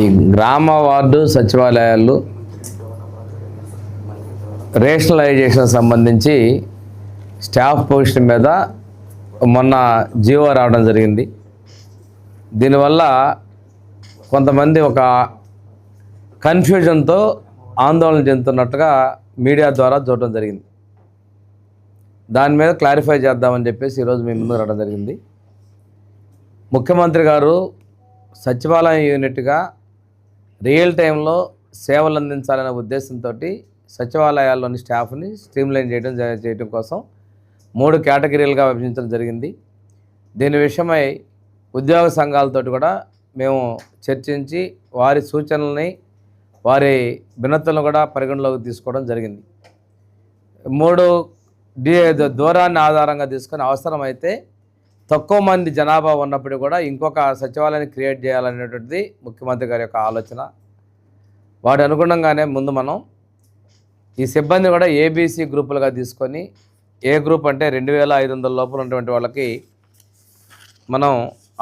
ఈ గ్రామ వార్డు సచివాలయాలు రేషనలైజేషన్ సంబంధించి స్టాఫ్ పొజిషన్ మీద మొన్న జీవో రావడం జరిగింది. దీనివల్ల కొంతమంది ఒక కన్ఫ్యూజన్తో ఆందోళన చెందుతున్నట్టుగా మీడియా ద్వారా చూడటం జరిగింది. దాని మీద క్లారిఫై చేద్దామని చెప్పేసి ఈరోజు మీ ముందు రావడం జరిగింది. ముఖ్యమంత్రి గారు సచివాలయం యూనిట్గా రియల్ టైంలో సేవలు అందించాలనే ఉద్దేశంతో సచివాలయాల్లోని స్టాఫ్ని స్ట్రీమ్లైన్ చేయడం చేయడం కోసం మూడు కేటగిరీలుగా విభజించడం జరిగింది. దీని విషయమై ఉద్యోగ సంఘాలతో కూడా మేము చర్చించి వారి సూచనల్ని వారి భిన్నతలను కూడా పరిగణలోకి తీసుకోవడం జరిగింది. మూడు డి దూరాన్ని ఆధారంగా తీసుకొని అవసరమైతే తక్కువ మంది జనాభా ఉన్నప్పుడు కూడా ఇంకొక సచివాలయాన్ని క్రియేట్ చేయాలనేటువంటిది ముఖ్యమంత్రి గారి యొక్క ఆలోచన. వాటి అనుగుణంగానే ముందు మనం ఈ సిబ్బంది కూడా ఏబీసీ గ్రూపులుగా తీసుకొని ఏ గ్రూప్ అంటే రెండు వేల ఐదు వందల లోపల ఉన్నటువంటి వాళ్ళకి మనం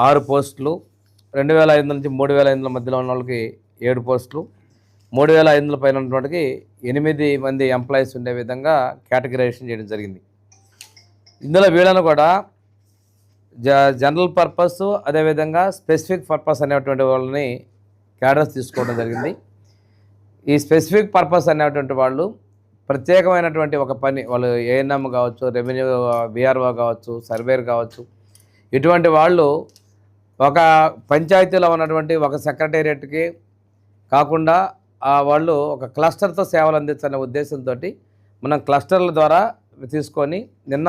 ఆరు పోస్టులు రెండు వేల ఐదు వందల నుంచి మూడు వేల ఐదు వందల మధ్యలో ఉన్న వాళ్ళకి ఏడు పోస్టులు మూడు వేల ఐదు వందల పైన ఉన్నటువంటి ఎనిమిది మంది ఎంప్లాయీస్ ఉండే విధంగా కేటగిరైజేషన్ చేయడం జరిగింది. ఇందులో వీళ్ళను కూడా జనరల్ పర్పస్ అదేవిధంగా స్పెసిఫిక్ పర్పస్ అనేటువంటి వాళ్ళని క్యాడర్స్ తీసుకోవడం జరిగింది. ఈ స్పెసిఫిక్ పర్పస్ అనేటువంటి వాళ్ళు ప్రత్యేకమైనటువంటి ఒక పని వాళ్ళు ఏఎన్ఎం కావచ్చు రెవెన్యూ విఆర్ఓ కావచ్చు సర్వేర్ కావచ్చు ఇటువంటి వాళ్ళు ఒక పంచాయతీలో ఉన్నటువంటి ఒక సెక్రటేరియట్కి కాకుండా ఆ వాళ్ళు ఒక క్లస్టర్తో సేవలు అందించాలనే ఉద్దేశంతో మనం క్లస్టర్ల ద్వారా తీసుకొని నిన్న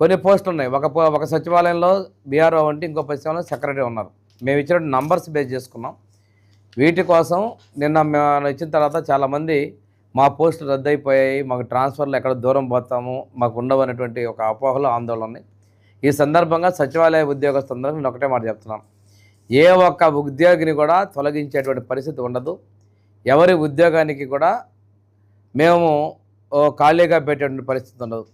కొన్ని పోస్టులు ఉన్నాయి. ఒక ఒక సచివాలయంలో బీఆర్ఓ అంటే ఇంకో సచివాలయంలో సెక్రటరీ ఉన్నారు. మేము ఇచ్చిన నంబర్స్ బేస్ చేసుకున్నాం. వీటి కోసం నిన్న మేము ఇచ్చిన తర్వాత చాలామంది మా పోస్టులు రద్దయిపోయాయి. మాకు ట్రాన్స్ఫర్లు ఎక్కడ దూరం పోతాము మాకు ఉండవనేటువంటి ఒక అపోహలు ఆందోళన ఉన్నాయి. ఈ సందర్భంగా సచివాలయ ఉద్యోగస్తులందరూ నేను ఒకటే మాట చెప్తున్నాను. ఏ ఒక్క ఉద్యోగిని కూడా తొలగించేటువంటి పరిస్థితి ఉండదు. ఎవరి ఉద్యోగానికి కూడా మేము ఓ ఖాళీగా పెట్టేటువంటి పరిస్థితి ఉండదు.